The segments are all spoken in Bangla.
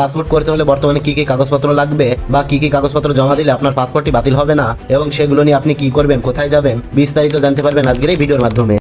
পাসপোর্ট করতে হলে বর্তমানে কি কি কাগজপত্র লাগবে বা কি কি কাগজপত্র জমা দিলে আপনার পাসপোর্টটি বাতিল হবে না, এবং সেগুলো নিয়ে আপনি কি করবেন, কোথায় যাবেন, বিস্তারিত জানতে পারবেন আজকের এই ভিডিওর মাধ্যমে।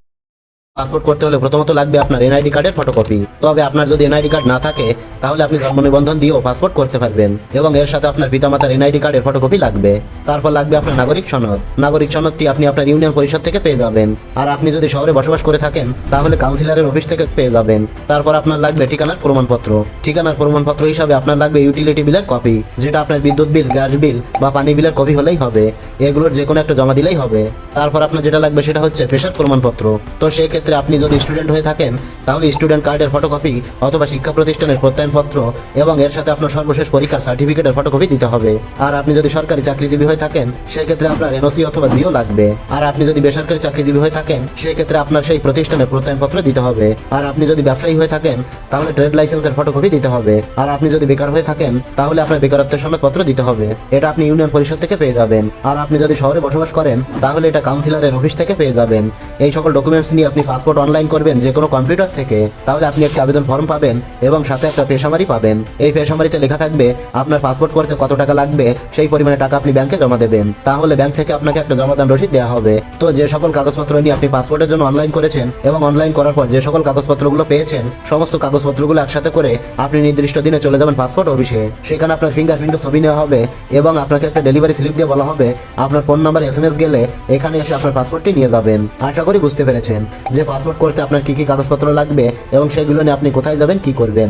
পাসপোর্ট করতে হলে প্রথমত লাগবে আপনার এনআইডি কার্ডের ফটোকপি তবে আপনার যদি এনআইডি কার্ড না থাকে, তাহলে আপনি জন্ম নিবন্ধন দিয়েও পাসপোর্ট করতে পারবেন এবং এর সাথে আপনার পিতামাতার এনআইডি কার্ডের ফটোকপি লাগবে। তারপর লাগবে আপনার নাগরিক সনদ। নাগরিক সনদটি আপনি আপনার ইউনিয়ন পরিষদ থেকে পেয়ে যাবেন। আর আপনি যদি শহরে বসবাস করে থাকেন, তাহলে কাউন্সিলরের অফিস থেকে পেয়ে যাবেন। তারপর আপনার লাগবে ঠিকানার প্রমাণপত্র। ঠিকানার প্রমাণপত্র হিসাবে আপনার লাগবে ইউটিলিটি বিলের কপি যেটা আপনার বিদ্যুৎ বিল গ্যাস বিল বা পানি বিলের কপি হলেই হবে। এগুলোর যে কোনো একটা জমা দিলেই হবে। তারপর আপনার যেটা লাগবে সেটা হচ্ছে পেশার প্রমাণপত্র। তো সেই ক্ষেত্রে আপনি যদি স্টুডেন্ট হয়ে থাকেন, তাহলে স্টুডেন্ট কার্ডের ফটোকপি অথবা শিক্ষা প্রতিষ্ঠানের প্রত্যয়নপত্র এবং এর সাথে আপনার সর্বশেষ পরীক্ষার সার্টিফিকেটের ফটোকপি দিতে হবে। আর আপনি যদি সরকারি চাকরিজীবী হয়ে থাকেন, সেক্ষেত্রে আপনার এনওসি অথবা জিও লাগবে। আর আপনি যদি বেসরকারি চাকরিজীবী হয়ে থাকেন, সেক্ষেত্রে আপনার সেই প্রতিষ্ঠানের প্রত্যয়নপত্র দিতে হবে। আর আপনি যদি ব্যবসায়ী হয়ে থাকেন, তাহলে ট্রেড লাইসেন্সের ফটোকপি দিতে হবে। আর আপনি যদি বেকার হয়ে থাকেন, তাহলে আপনার বেকারত্বের সনদপত্র দিতে হবে। এটা আপনি ইউনিয়ন পরিষদ থেকে পেয়ে যাবেন। আর আপনি যদি শহরে বসবাস করেন, তাহলে এটা কাউন্সিলরের অফিস থেকে পেয়ে যাবেন। এই সকল ডকুমেন্টস নিয়ে আপনি পাসপোর্ট অনলাইন করবেন, যে কোনো কম্পিউটার থেকে, তাহলে আপনি একটি আবেদন ফর্ম পাবেন এবং সাথে একটা পেশামারি পাবেন। এই পেশামারিতে লেখা থাকবে, আপনার পাসপোর্ট করতে কত টাকা লাগবে, সেই পরিমাণে টাকা আপনি ব্যাংকে জমা দেবেন। তাহলে ব্যাংক থেকে আপনাকে একটা জমাদান রসিদ দেওয়া হবে। তো যে সকল কাগজপত্র নিয়ে আপনি পাসপোর্টের জন্য অনলাইন করেছেন এবং অনলাইন করার পর যে সকল কাগজপত্রগুলো পেয়েছেন, সমস্ত কাগজপত্রগুলো একসাথে করে আপনি নির্দিষ্ট দিনে চলে যাবেন পাসপোর্ট অফিসে সেখানে আপনার ফিঙ্গারপ্রিন্টের ছবি নেওয়া হবে এবং আপনাকে একটা ডেলিভারি স্লিপ দিয়ে বলা হবে। আপনার ফোন নাম্বার এস গেলে এখানে এসে আপনার পাসপোর্টটি নিয়ে যাবেন। আশা করি বুঝতে পেরেছেন। যে পাসপোর্ট করতে আপনার কি কি কাগজপত্র লাগবে এবং সেগুলো নিয়ে আপনি কোথায় যাবেন, কি করবেন?